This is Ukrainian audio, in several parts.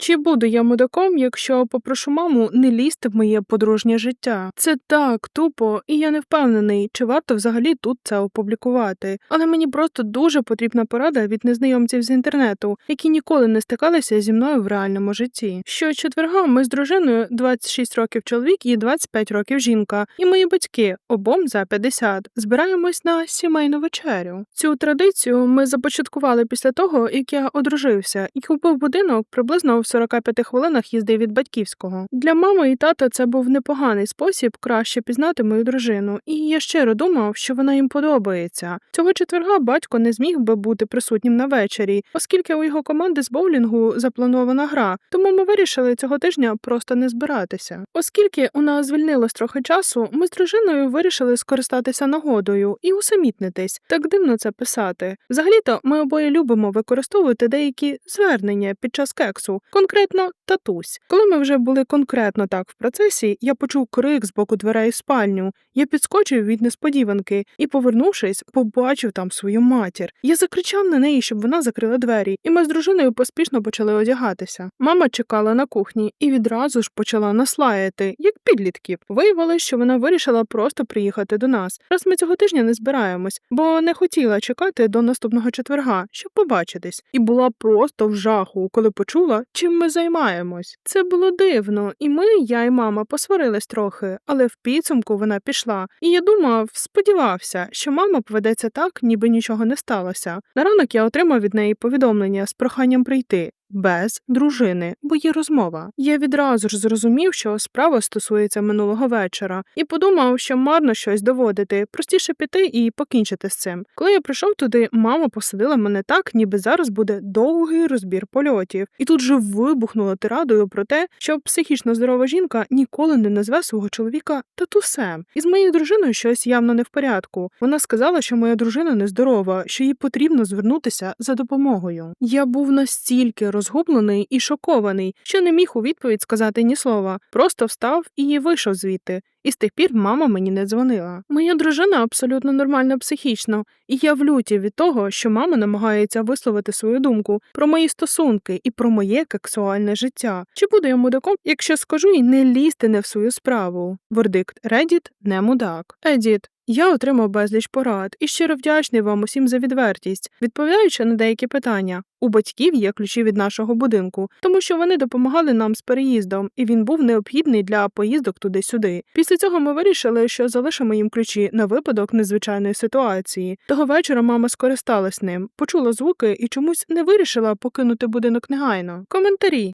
Чи буду я мудаком, якщо попрошу маму не лізти в моє подружнє життя? Це так тупо, і я не впевнений, чи варто взагалі тут це опублікувати. Але мені просто дуже потрібна порада від незнайомців з інтернету, які ніколи не стикалися зі мною в реальному житті. Що четверга ми з дружиною 26 років чоловік і 25 років жінка, і мої батьки обом за 50, збираємось на сімейну вечерю. Цю традицію ми започаткували після того, як я одружився і купив будинок приблизно в 45 хвилинах їзди від батьківського. Для мами і тата це був непоганий спосіб краще пізнати мою дружину, і я щиро думав, що вона їм подобається. Цього четверга батько не зміг би бути присутнім на вечері, оскільки у його команди з боулінгу запланована гра, тому ми вирішили цього тижня просто не збиратися. Оскільки у нас звільнилось трохи часу, ми з дружиною вирішили скористатися нагодою і усамітнитись. Так дивно це писати. Взагалі-то ми обоє любимо використовувати деякі звернення під час кексу, конкретно татусь. Коли ми вже були конкретно так в процесі, я почув крик з боку дверей спальню. Я підскочив від несподіванки і, повернувшись, побачив там свою матір. Я закричав на неї, щоб вона закрила двері, і ми з дружиною поспішно почали одягатися. Мама чекала на кухні і відразу ж почала нас лаяти, як підлітків. Виявилось, що вона вирішила просто приїхати до нас. Раз ми цього тижня не збираємось, бо не хотіла чекати до наступного четверга, щоб побачитись, і була просто в жаху, коли почула, чим ми займаємось. Це було дивно, і ми, я і мама, посварились трохи, але в підсумку вона пішла. І я думав, сподівався, що мама поведеться так, ніби нічого не сталося. На ранок я отримав від неї повідомлення з проханням прийти. Без дружини, бо є розмова. Я відразу ж зрозумів, що справа стосується минулого вечора, і подумав, що марно щось доводити, простіше піти і покінчити з цим. Коли я прийшов туди, мама посадила мене так, ніби зараз буде довгий розбір польотів, і тут же вибухнула тирадою про те, що психічно здорова жінка ніколи не назве свого чоловіка татусем. І з моєю дружиною щось явно не в порядку. Вона сказала, що моя дружина нездорова, що їй потрібно звернутися за допомогою. Я був настільки розгублений і шокований, що не міг у відповідь сказати ні слова, просто встав і вийшов звідти. І з тих пір мама мені не дзвонила. Моя дружина абсолютно нормальна психічно, і я в люті від того, що мама намагається висловити свою думку про мої стосунки і про моє сексуальне життя. Чи буду я мудаком, якщо скажу і не лізти не в свою справу? Вердикт Редіт не мудак. Едіт. Я отримав безліч порад і щиро вдячний вам усім за відвертість, відповідаючи на деякі питання. У батьків є ключі від нашого будинку, тому що вони допомагали нам з переїздом, і він був необхідний для поїздок туди-сюди. Після цього ми вирішили, що залишимо їм ключі на випадок незвичайної ситуації. Того вечора мама скористалась ним, почула звуки і чомусь не вирішила покинути будинок негайно. Коментарі.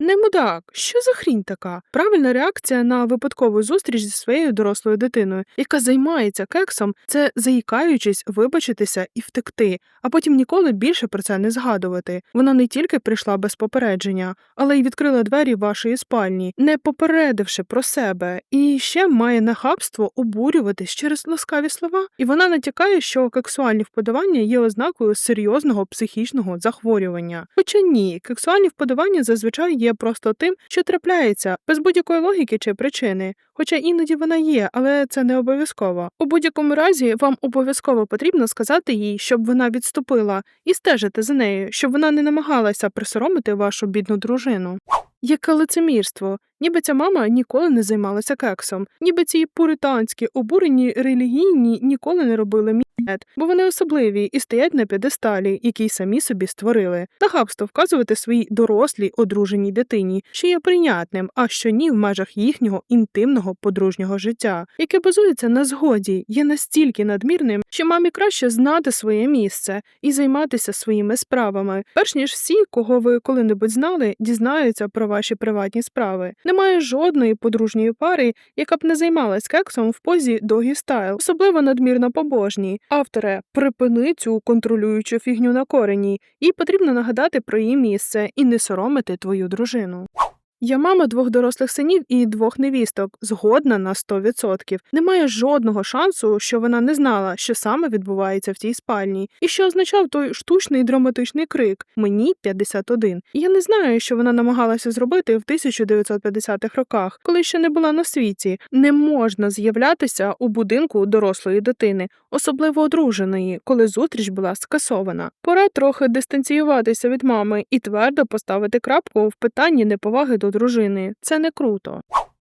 Не мудак, що за хрінь така? Правильна реакція на випадкову зустріч зі своєю дорослою дитиною, яка займається кексом, це заїкаючись, вибачитися і втекти, а потім ніколи більше про це не згадувати. Вона не тільки прийшла без попередження, але й відкрила двері вашої спальні, не попередивши про себе, і ще має нахабство обурюватись через ласкаві слова. І вона натякає, що кексуальні вподобання є ознакою серйозного психічного захворювання. Хоча ні, кексуальні вподобання зазвичай є просто тим, що трапляється без будь-якої логіки чи причини. Хоча іноді вона є, але це не обов'язково. У будь-якому разі вам обов'язково потрібно сказати їй, щоб вона відступила, і стежити за нею, щоб вона не намагалася присоромити вашу бідну дружину. Яке лицемірство, ніби ця мама ніколи не займалася кексом, ніби ці пуританські, обурені релігійні ніколи не робили м'ят, бо вони особливі і стоять на п'єдесталі, який самі собі створили. Нахабство вказувати своїй дорослій одруженій дитині, що є прийнятним, а що ні в межах їхнього інтимного подружнього життя, яке базується на згоді, є настільки надмірним, що мамі краще знати своє місце і займатися своїми справами, перш ніж всі, кого ви коли-небудь знали, дізнаються про ваші приватні справи. Немає жодної подружньої пари, яка б не займалась кексом в позі догі стайл, особливо надмірно побожній. Авторе, припини цю контролюючу фігню на корені, їй потрібно нагадати про її місце і не соромити твою дружину. Я мама двох дорослих синів і двох невісток, згодна на 100%. Немає жодного шансу, що вона не знала, що саме відбувається в тій спальні, і що означав той штучний драматичний крик Мені 51. І я не знаю, що вона намагалася зробити в 1950-х роках, коли ще не була на світі. Не можна з'являтися у будинку дорослої дитини, особливо одруженої, коли зустріч була скасована. Пора трохи дистанціюватися від мами і твердо поставити крапку в питанні неповаги до дружини. Це не круто.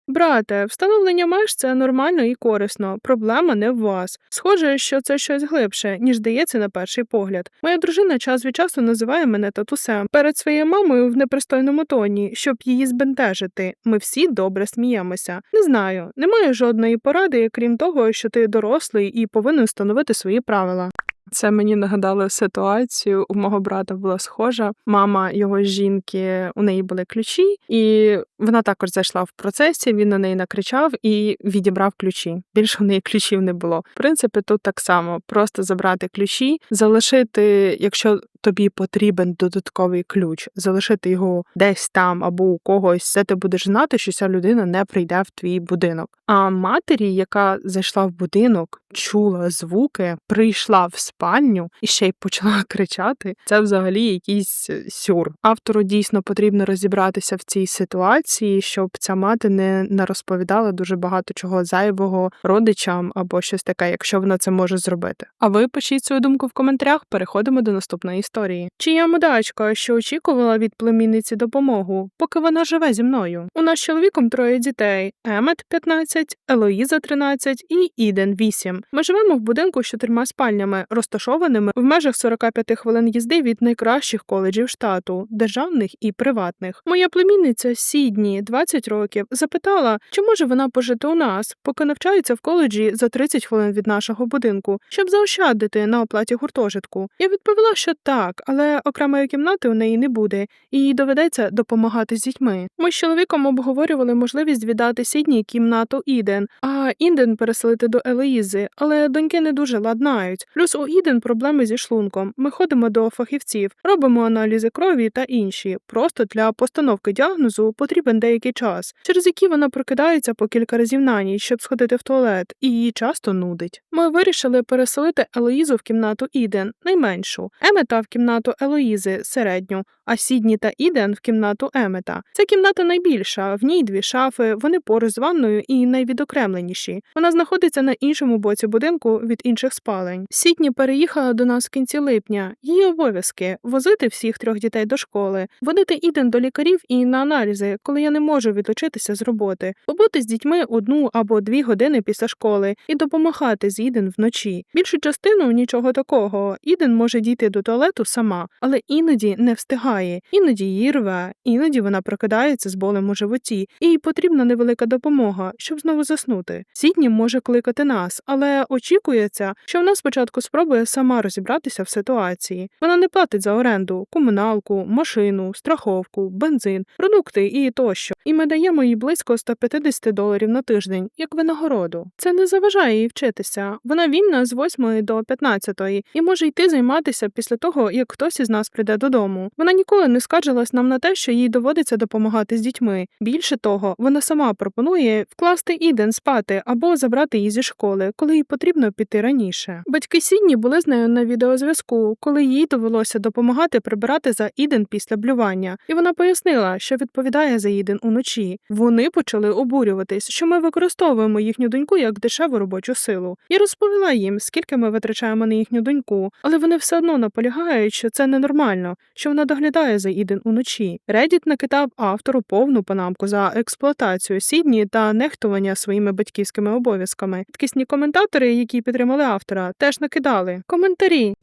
Брате, встановлення меж це нормально і корисно. Проблема не в вас. Схоже, що це щось глибше, ніж здається на перший погляд. Моя дружина час від часу називає мене татусем перед своєю мамою в непристойному тоні, щоб її збентежити. Ми всі добре сміємося. Не знаю, немає жодної поради, крім того, що ти дорослий і повинен встановити свої правила. Це мені нагадало ситуацію. У мого брата була схожа. Мама його жінки, у неї були ключі, і вона також зайшла в процесі. Він на неї накричав і відібрав ключі. Більше у неї ключів не було. В принципі, тут так само: просто забрати ключі, залишити, якщо тобі потрібен додатковий ключ, залишити його десь там або у когось. Це ти будеш знати, що ця людина не прийде в твій будинок. А матері, яка зайшла в будинок, чула звуки, прийшла в спальню і ще й почала кричати. Це взагалі якийсь е, сюр. Автору дійсно потрібно розібратися в цій ситуації, щоб ця мати не нарозповідала дуже багато чого зайвого родичам або щось таке, якщо вона це може зробити. А ви пишіть свою думку в коментарях. Переходимо до наступної історії. Чи я мудачка, що очікувала від племінниці допомогу, поки вона живе зі мною? У нас з чоловіком троє дітей: Емет 15, Елоїза 13 і Іден 8. Ми живемо в будинку з чотирма спальнями, розташованими в межах 45 хвилин їзди від найкращих коледжів штату, державних і приватних. Моя племінниця Сідні, 20 років, запитала, чи може вона пожити у нас, поки навчається в коледжі за 30 хвилин від нашого будинку, щоб заощадити на оплаті гуртожитку. Я відповіла, що так, але окремої кімнати у неї не буде, і їй доведеться допомагати з дітьми. Ми з чоловіком обговорювали можливість віддати Сідні кімнату Іден, а Інден переселити до Елоїзи, але доньки не дуже ладнають. Плюс у Іден проблеми зі шлунком. Ми ходимо до фахівців, робимо аналізи крові та інші. Просто для постановки діагнозу потрібен деякий час, через який вона прокидається по кілька разів на ніч, щоб сходити в туалет, і її часто нудить. Ми вирішили переселити Елоїзу в кімнату Іден, найменшу, Емета в кімнату Елоїзи, середню, а Сідні та Іден в кімнату Емета. Ця кімната найбільша, в ній дві шафи, вони поруч з ванною і найвідокремленіші. Вона знаходиться на іншому боці будинку від інших спалень. Сідні переїхала до нас в кінці липня. Її обов'язки возити всіх трьох дітей до школи, водити Іден до лікарів і на аналізи, коли я не можу відлучитися з роботи, побути з дітьми одну або дві години після школи і допомагати з Іден вночі. Більшу частину нічого такого. Іден може дійти до туалету сама, але іноді не встигає, іноді її рве, іноді вона прокидається з болем у животі, і їй потрібна невелика допомога, щоб знову заснути. Сідні може кликати нас, але очікується, що вона спочатку спробує сама розібратися в ситуації. Вона не платить за оренду, комуналку, машину, страховку, бензин, продукти і тощо. І ми даємо їй близько 150 доларів на тиждень, як винагороду. Це не заважає їй вчитися. Вона вільна з 8 до 15 і може йти займатися після того, як хтось із нас прийде додому. Вона ніколи не скаржилась нам на те, що їй доводиться допомагати з дітьми. Більше того, вона сама пропонує вкласти іден спати або забрати її зі школи, коли їй потрібно піти раніше. Батьки Сідні були з нею на відеозв'язку, коли їй довелося допомагати прибирати за іден після блювання, і вона пояснила, що відповідає за іден уночі. Вони почали обурюватись, що ми використовуємо їхню доньку як дешеву робочу силу. Я розповіла їм, скільки ми витрачаємо на їхню доньку, але вони все одно наполягають, що це ненормально, що вона доглядає за іден уночі. Редіт накидав автору повну панамку за експлуатацію Сідні та нехтування своїми батьківськими обов'язками. Такісні коментатори, які підтримали автора, теж накидали коментарі.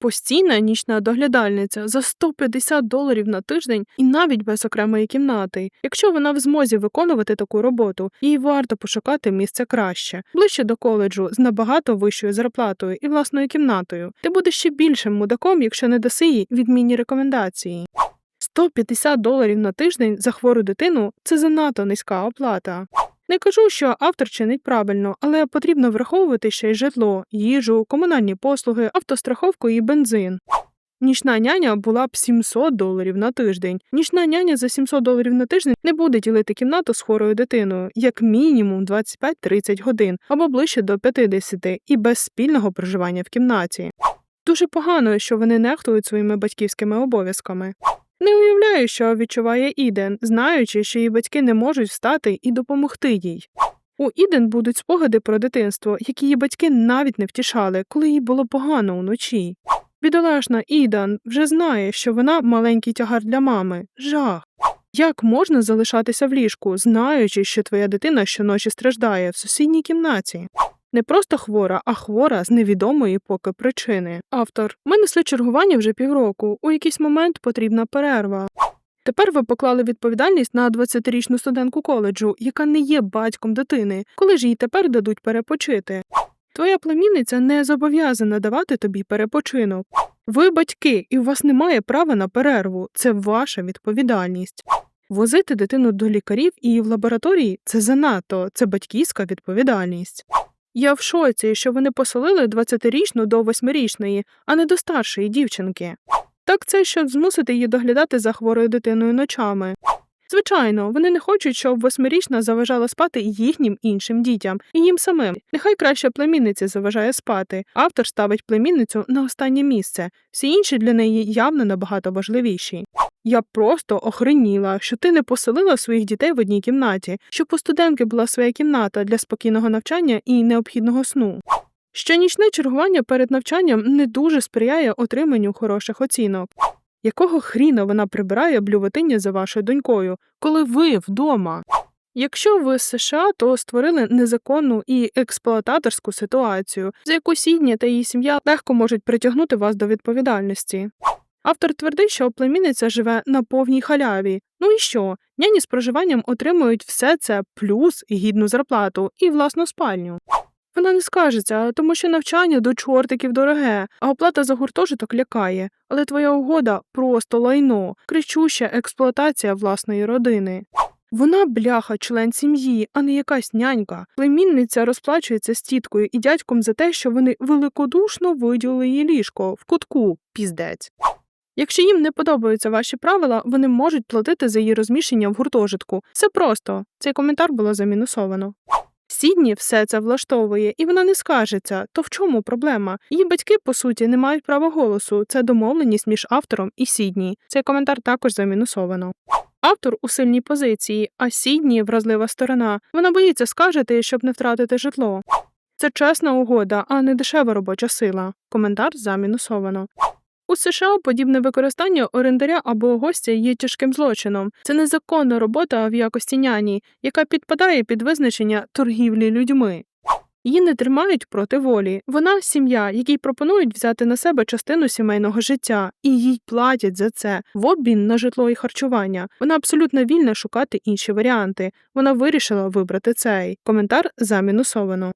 Постійна нічна доглядальниця за 150 доларів на тиждень і навіть без окремої кімнати. Якщо вона в змозі виконувати таку роботу, їй варто пошукати місце краще, ближче до коледжу з набагато вищою зарплатою і власною кімнатою. Ти будеш ще більшим мудаком, якщо не даси їй відмінні рекомендації. 150 доларів на тиждень за хвору дитину це занадто низька оплата. Не кажу, що автор чинить правильно, але потрібно враховувати ще й житло, їжу, комунальні послуги, автостраховку і бензин. Нічна няня була б 700 доларів на тиждень. Нічна няня за 700 доларів на тиждень не буде ділити кімнату з хворою дитиною, як мінімум 25-30 годин або ближче до 50 і без спільного проживання в кімнаті. Дуже погано, що вони нехтують своїми батьківськими обов'язками. Не уявляю, що відчуває Іден, знаючи, що її батьки не можуть встати і допомогти їй. У Іден будуть спогади про дитинство, які її батьки навіть не втішали, коли їй було погано уночі. Бідолашна Ідан вже знає, що вона маленький тягар для мами. Жах. Як можна залишатися в ліжку, знаючи, що твоя дитина щоночі страждає в сусідній кімнаті? Не просто хвора, а хвора з невідомої поки причини. Автор ми несли чергування вже півроку. У якийсь момент потрібна перерва. Тепер ви поклали відповідальність на 20-річну студентку коледжу, яка не є батьком дитини, коли ж їй тепер дадуть перепочити. Твоя племінниця не зобов'язана давати тобі перепочинок. Ви батьки, і у вас немає права на перерву. Це ваша відповідальність. Возити дитину до лікарів і в лабораторії це занадто, це батьківська відповідальність. Я в шоці, що вони поселили 20-річну до 8-річної, а не до старшої дівчинки. Так це щоб змусити її доглядати за хворою дитиною ночами. Звичайно, вони не хочуть, щоб восьмирічна заважала спати їхнім іншим дітям і їм самим. Нехай краще племінниці заважає спати. Автор ставить племінницю на останнє місце. Всі інші для неї явно набагато важливіші. Я просто охреніла, що ти не поселила своїх дітей в одній кімнаті, щоб у студентки була своя кімната для спокійного навчання і необхідного сну. Щонічне чергування перед навчанням не дуже сприяє отриманню хороших оцінок. Якого хріна вона прибирає блювотиння за вашою донькою, коли ви вдома? Якщо ви з США, то створили незаконну і експлуататорську ситуацію, за яку Сідні та її сім'я легко можуть притягнути вас до відповідальності. Автор твердить, що племінниця живе на повній халяві. Ну і що? Няні з проживанням отримують все це плюс гідну зарплату і власну спальню. Вона не скажеться, тому що навчання до чортиків дороге, а оплата за гуртожиток лякає. Але твоя угода просто лайно, кричуща експлуатація власної родини. Вона бляха, член сім'ї, а не якась нянька. Племінниця розплачується з тіткою і дядьком за те, що вони великодушно виділили їй ліжко в кутку, піздець. Якщо їм не подобаються ваші правила, вони можуть платити за її розміщення в гуртожитку. Все просто. Цей коментар було замінусовано. Сідні все це влаштовує, і вона не скажеться. То в чому проблема? Її батьки, по суті, не мають права голосу. Це домовленість між автором і Сідні. Цей коментар також замінусовано. Автор у сильній позиції, а Сідні вразлива сторона. Вона боїться скажете, щоб не втратити житло. Це чесна угода, а не дешева робоча сила. Коментар замінусовано. У США подібне використання орендаря або гостя є тяжким злочином. Це незаконна робота в якості няні, яка підпадає під визначення торгівлі людьми. Її не тримають проти волі. Вона сім'я, якій пропонують взяти на себе частину сімейного життя, і їй платять за це в обмін на житло і харчування. Вона абсолютно вільна шукати інші варіанти. Вона вирішила вибрати цей. Коментар замінусовано.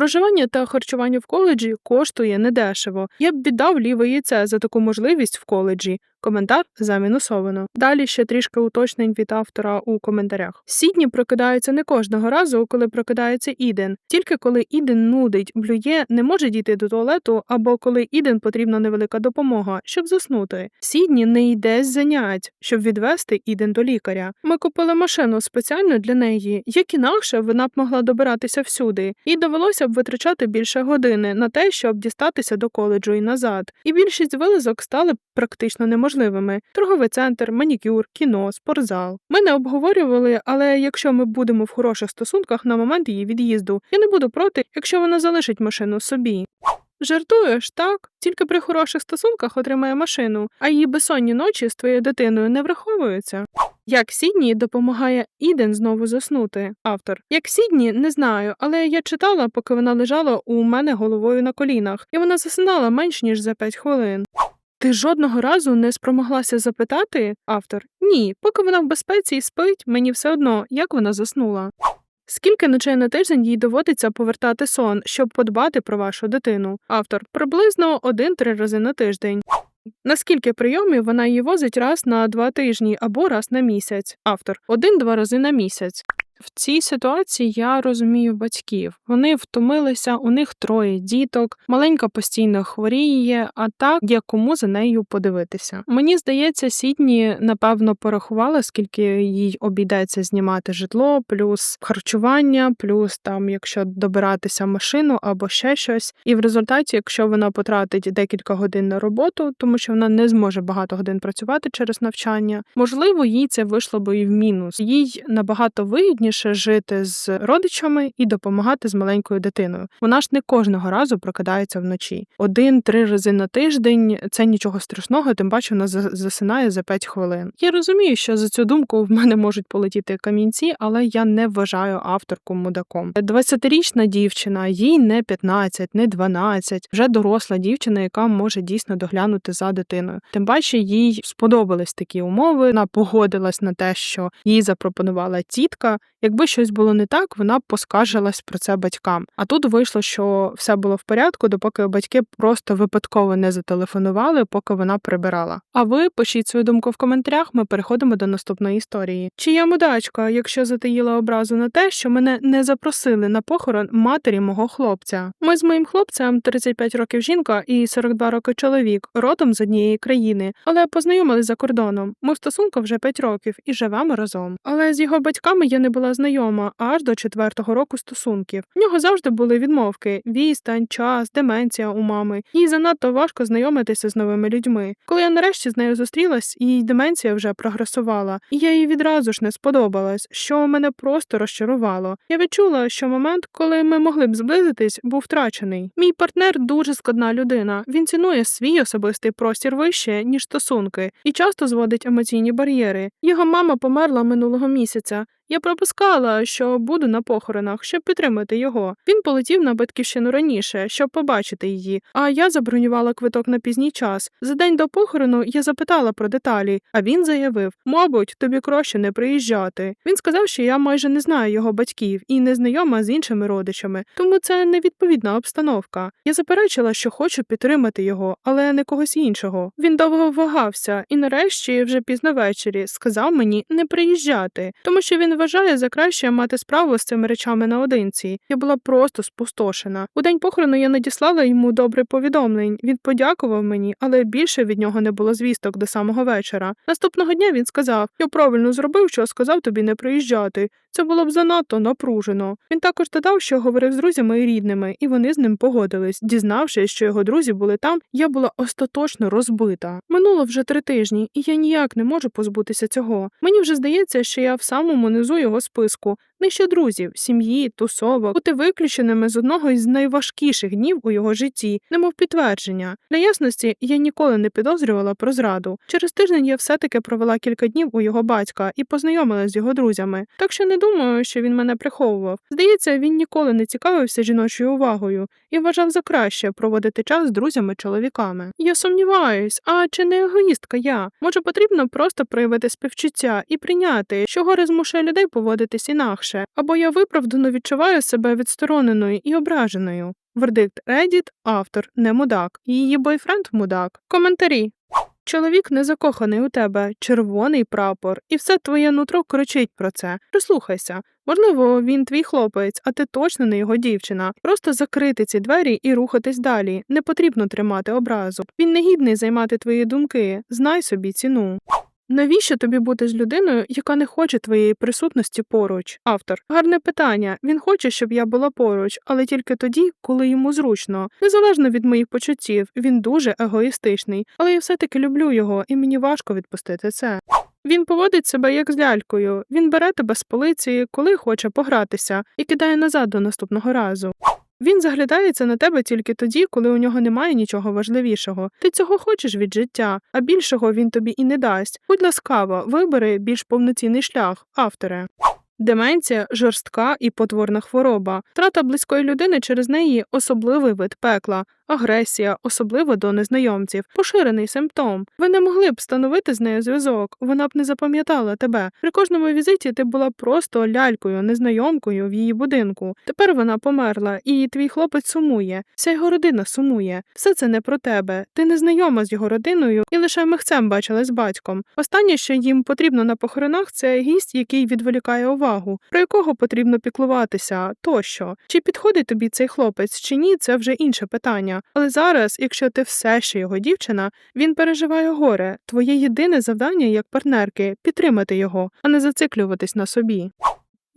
Проживання та харчування в коледжі коштує недешево. Я б віддав ліве яйце за таку можливість в коледжі. Коментар замінусовано. Далі ще трішки уточнень від автора у коментарях. Сідні прокидається не кожного разу, коли прокидається Іден. Тільки коли Іден нудить, блює, не може дійти до туалету, або коли Іден потрібна невелика допомога, щоб заснути. Сідні не йде з занять, щоб відвести Іден до лікаря. Ми купили машину спеціально для неї, як інакше вона б могла добиратися всюди, і довелося б витрачати більше години на те, щоб дістатися до коледжу і назад. І більшість вилазок стали практично неможливими. Торговий центр, манікюр, кіно, спортзал. Ми не обговорювали, але якщо ми будемо в хороших стосунках на момент її від'їзду, я не буду проти, якщо вона залишить машину собі. Жартуєш, так? Тільки при хороших стосунках отримає машину, а її безсонні ночі з твоєю дитиною не враховуються. Як Сідні допомагає Іден знову заснути? Автор. Як Сідні, не знаю, але я читала, поки вона лежала у мене головою на колінах, і вона засинала менш ніж за 5 хвилин. Ти жодного разу не спромоглася запитати? Автор. Ні, поки вона в безпеці і спить, мені все одно, як вона заснула. Скільки ночей на тиждень їй доводиться повертати сон, щоб подбати про вашу дитину? Автор приблизно один-три рази на тиждень. Наскільки прийомів вона її возить раз на два тижні або раз на місяць? Автор один-два рази на місяць. В цій ситуації я розумію батьків. Вони втомилися, у них троє діток, маленька постійно хворіє, а так є кому за нею подивитися. Мені здається, Сідні напевно порахувала, скільки їй обійдеться знімати житло, плюс харчування, плюс там, якщо добиратися машину або ще щось. І в результаті, якщо вона потратить декілька годин на роботу, тому що вона не зможе багато годин працювати через навчання, можливо, їй це вийшло би і в мінус. Їй набагато вигідніше жити з родичами і допомагати з маленькою дитиною. Вона ж не кожного разу прокидається вночі. Один-три рази на тиждень це нічого страшного, тим паче вона за- засинає за 5 хвилин. Я розумію, що за цю думку в мене можуть полетіти камінці, але я не вважаю авторку мудаком. 20-річна дівчина, їй не 15, не 12, вже доросла дівчина, яка може дійсно доглянути за дитиною. Тим паче їй сподобались такі умови. Вона погодилась на те, що їй запропонувала тітка. Якби щось було не так, вона б поскаржилась про це батькам. А тут вийшло, що все було в порядку, допоки батьки просто випадково не зателефонували, поки вона прибирала. А ви пишіть свою думку в коментарях. Ми переходимо до наступної історії. Чи я мудачка, якщо затаїла образу на те, що мене не запросили на похорон матері мого хлопця? Ми з моїм хлопцем 35 років жінка і 42 роки чоловік, родом з однієї країни, але познайомились за кордоном. Ми в стосунках вже 5 років і живемо разом. Але з його батьками я не була знайома аж до четвертого року стосунків. В нього завжди були відмовки: відстань, час, деменція у мами. Їй занадто важко знайомитися з новими людьми. Коли я нарешті з нею зустрілась, її деменція вже прогресувала, і я їй відразу ж не сподобалась, що мене просто розчарувало. Я відчула, що момент, коли ми могли б зблизитись, був втрачений. Мій партнер дуже складна людина. Він цінує свій особистий простір вище, ніж стосунки, і часто зводить емоційні бар'єри. Його мама померла минулого місяця. Я пропускала, що буду на похоронах, щоб підтримати його. Він полетів на батьківщину раніше, щоб побачити її. А я забронювала квиток на пізній час. За день до похорону я запитала про деталі, а він заявив: мабуть, тобі краще не приїжджати. Він сказав, що я майже не знаю його батьків і не знайома з іншими родичами, тому це невідповідна обстановка. Я заперечила, що хочу підтримати його, але не когось іншого. Він довго вагався, і нарешті, вже пізно ввечері, сказав мені не приїжджати, тому що він вважає за краще мати справу з цими речами наодинці. Я була просто спустошена. У день похорону я надіслала йому добре повідомлень. Він подякував мені, але більше від нього не було звісток до самого вечора. Наступного дня він сказав: Я правильно зробив, що сказав тобі не приїжджати. Це було б занадто напружено. Він також додав, що говорив з друзями і рідними, і вони з ним погодились. Дізнавшись, що його друзі були там, я була остаточно розбита. Минуло вже три тижні, і я ніяк не можу позбутися цього. Мені вже здається, що я в самому низу його списку. Нижче друзів, сім'ї, тусовок, бути виключеними з одного із найважкіших днів у його житті, немов підтвердження. Для ясності я ніколи не підозрювала про зраду. Через тиждень я все-таки провела кілька днів у його батька і познайомилася з його друзями. Так що не думаю, що він мене приховував. Здається, він ніколи не цікавився жіночою увагою і вважав за краще проводити час з друзями-чоловіками. Я сумніваюсь, а чи не егоїстка я? Може, потрібно просто проявити співчуття і прийняти, що горе змушує людей поводитись інакше, або я виправдано відчуваю себе відстороненою і ображеною. Вердикт Reddit, автор не мудак, її бойфренд мудак. Коментарі. Чоловік не закоханий у тебе, червоний прапор, і все твоє нутро кричить про це. Прислухайся. Можливо, він твій хлопець, а ти точно не його дівчина. Просто закрити ці двері і рухатись далі. Не потрібно тримати образу. Він не гідний займати твої думки. Знай собі ціну. Навіщо тобі бути з людиною, яка не хоче твоєї присутності поруч? Автор гарне питання. Він хоче, щоб я була поруч, але тільки тоді, коли йому зручно. Незалежно від моїх почуттів, він дуже егоїстичний, але я все-таки люблю його, і мені важко відпустити це. Він поводить себе як з лялькою. Він бере тебе з полиці, коли хоче погратися, і кидає назад до наступного разу. Він заглядається на тебе тільки тоді, коли у нього немає нічого важливішого. Ти цього хочеш від життя, а більшого він тобі і не дасть. Будь ласкава, вибери більш повноцінний шлях, авторе. Деменція жорстка і потворна хвороба. Втрата близької людини через неї особливий вид пекла, агресія, особливо до незнайомців, поширений симптом. Ви не могли б встановити з нею зв'язок, вона б не запам'ятала тебе. При кожному візиті ти була просто лялькою, незнайомкою в її будинку. Тепер вона померла, і твій хлопець сумує. Вся його родина сумує. Все це не про тебе. Ти не знайома з його родиною і лише михцем бачила з батьком. Останнє, що їм потрібно на похоронах, це гість, який відволікає увагу, про якого потрібно піклуватися тощо. Чи підходить тобі цей хлопець, чи ні, це вже інше питання. Але зараз, якщо ти все ще його дівчина, він переживає горе. Твоє єдине завдання як партнерки підтримати його, а не зациклюватись на собі.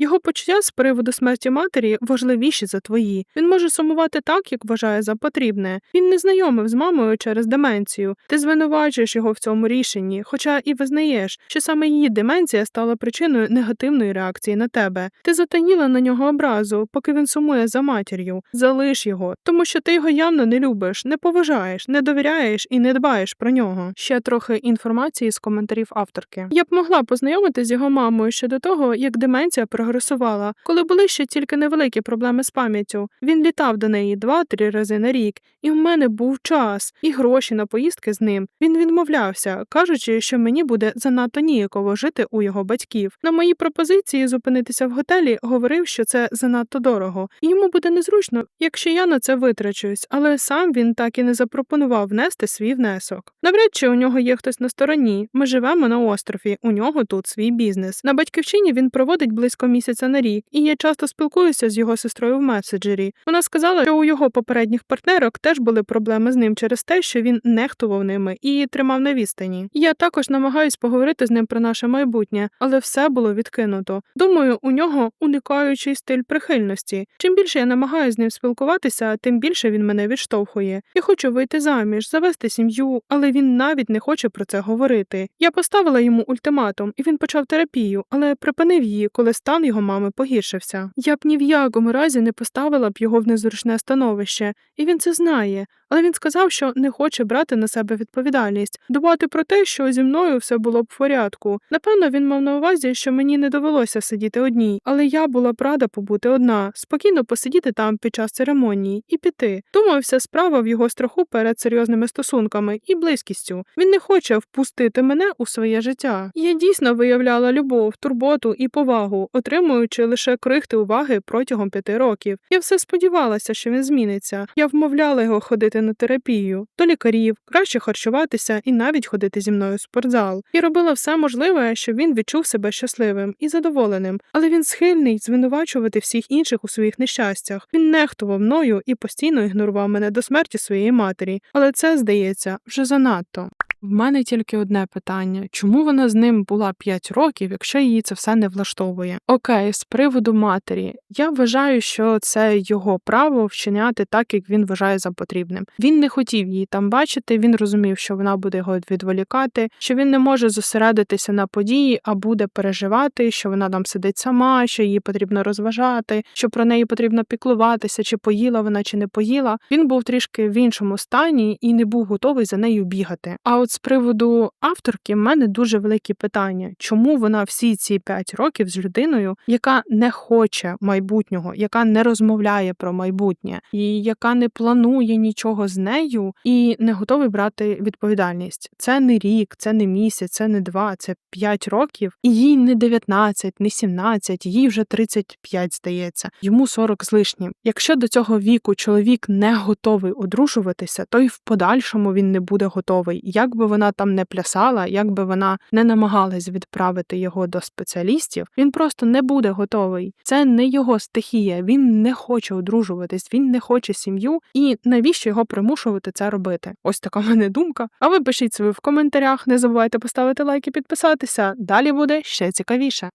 Його почуття з приводу смерті матері важливіші за твої. Він може сумувати так, як вважає за потрібне. Він не знайомив з мамою через деменцію. Ти звинувачуєш його в цьому рішенні, хоча і визнаєш, що саме її деменція стала причиною негативної реакції на тебе. Ти затаїла на нього образу, поки він сумує за матір'ю. Залиш його, тому що ти його явно не любиш, не поважаєш, не довіряєш і не дбаєш про нього. Ще трохи інформації з коментарів авторки. Я б могла познайомитися з його мамою ще до того, як деменція прогресувала, коли були ще тільки невеликі проблеми з пам'яттю. Він літав до неї два-три рази на рік, і в мене був час і гроші на поїздки з ним. Він відмовлявся, кажучи, що мені буде занадто ніяково жити у його батьків. На мої пропозиції зупинитися в готелі говорив, що це занадто дорого, і йому буде незручно, якщо я на це витрачусь, але сам він так і не запропонував внести свій внесок. Навряд чи у нього є хтось на стороні. Ми живемо на острові, у нього тут свій бізнес. На батьківщині він проводить близько місяця на рік, і я часто спілкуюся з його сестрою в меседжері. Вона сказала, що у його попередніх партнерок теж були проблеми з ним через те, що він нехтував ними і тримав на відстані. Я також намагаюсь поговорити з ним про наше майбутнє, але все було відкинуто. Думаю, у нього уникаючий стиль прихильності. Чим більше я намагаюся з ним спілкуватися, тим більше він мене відштовхує. Я хочу вийти заміж, завести сім'ю, але він навіть не хоче про це говорити. Я поставила йому ультиматум, і він почав терапію, але припинив її, коли стан його мами погіршився. Я б ні в якому разі не поставила б його в незручне становище, і він це знає. Але він сказав, що не хоче брати на себе відповідальність, дбати про те, що зі мною все було б в порядку. Напевно, він мав на увазі, що мені не довелося сидіти одній, але я була б рада побути одна, спокійно посидіти там під час церемонії і піти. Думаю, вся справа в його страху перед серйозними стосунками і близькістю. Він не хоче впустити мене у своє життя. Я дійсно виявляла любов, турботу і повагу, отримуючи лише крихти уваги протягом п'яти років. Я все сподівалася, що він зміниться. Я вмовляла його ходити на терапію, до лікарів, краще харчуватися і навіть ходити зі мною в спортзал. І робила все можливе, щоб він відчув себе щасливим і задоволеним, але він схильний звинувачувати всіх інших у своїх нещастях. Він нехтував мною і постійно ігнорував мене до смерті своєї матері, але це здається вже занадто. В мене тільки одне питання: чому вона з ним була 5 років, якщо її це все не влаштовує? Окей, з приводу матері, я вважаю, що це його право вчиняти так, як він вважає за потрібним. Він не хотів її там бачити. Він розумів, що вона буде його відволікати, що він не може зосередитися на події, а буде переживати, що вона там сидить сама, що її потрібно розважати, що про неї потрібно піклуватися, чи поїла вона, чи не поїла. Він був трішки в іншому стані і не був готовий за нею бігати. А от з приводу авторки в мене дуже великі питання, чому вона всі ці п'ять років з людиною, яка не хоче майбутнього, яка не розмовляє про майбутнє, і яка не планує нічого з нею, і не готовий брати відповідальність. Це не рік, це не місяць, це не два, це п'ять років. І їй не 19, не 17, їй вже 35, здається, йому 40 з лишнім. Якщо до цього віку чоловік не готовий одружуватися, то й в подальшому він не буде готовий. Як би вона там не плясала, як би вона не намагалась відправити його до спеціалістів, він просто не буде готовий. Це не його стихія. Він не хоче одружуватись, він не хоче сім'ю, і навіщо його примушувати це робити? Ось така мене думка. А ви пишіть собі в коментарях. Не забувайте поставити лайк і підписатися. Далі буде ще цікавіше.